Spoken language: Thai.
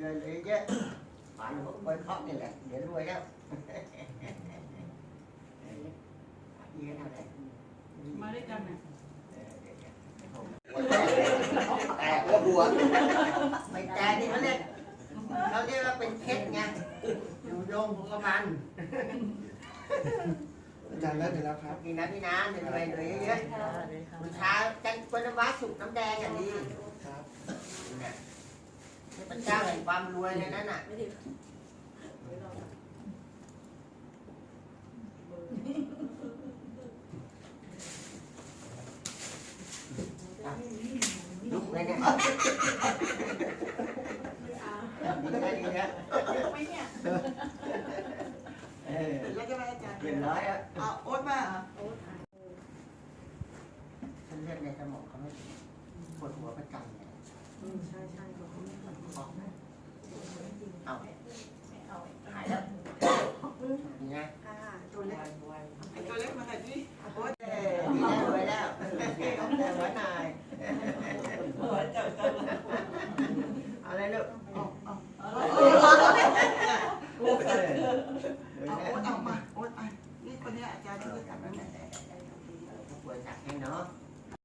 เลยเลยเยอะฝันผมไปเคาะนี่แหละเดี๋ยวรวยแล้วยี่เท่าไรมาด้วยกันนะแต่ก็บวกไม่แต่นี่เขาเรียกเขาเรียกว่าเป็นเพชรไงอยู่โยงของกำมันอาจารย์แล้วเดี๋ยวแล้วครับกินนะพี่น้ำเดี๋ยวรวยรวยเยอะๆคุณช้าจันทร์วันวัดสุกน้ำแดงอย่างนี้ครับ เนี่ยเป็นเจ้าแห่งความรวยเลยนั่นน่ะลุกเลยเนี่ยดีนะดีนะไม่เนี่ยเออแล้วจะไปอาจารย์เรียบร้อยอะเอาโอ๊ตมาเหรอฉันเลือดในสมองเขาไม่ปวดหัวประจำเนี่ยใช่ใช่เขาไม่ คอกนะ เอาเอาหายแล้วนี่นะค่ะตัวเล็กไอตัวเล็กมาหน่อยดิโอ๊ตเออดีแล้วรวยแล้วแต่หัวนายหัวเจ้าเจ้าเอาเลยลูกเอาเอาเออรวยเอาแล้วโอ๊ตเอามาโอ๊ตอะนี่คนนี้อาจารย์ที่รู้จักนั่นแหละผู้ป่วยจักให้เนาะ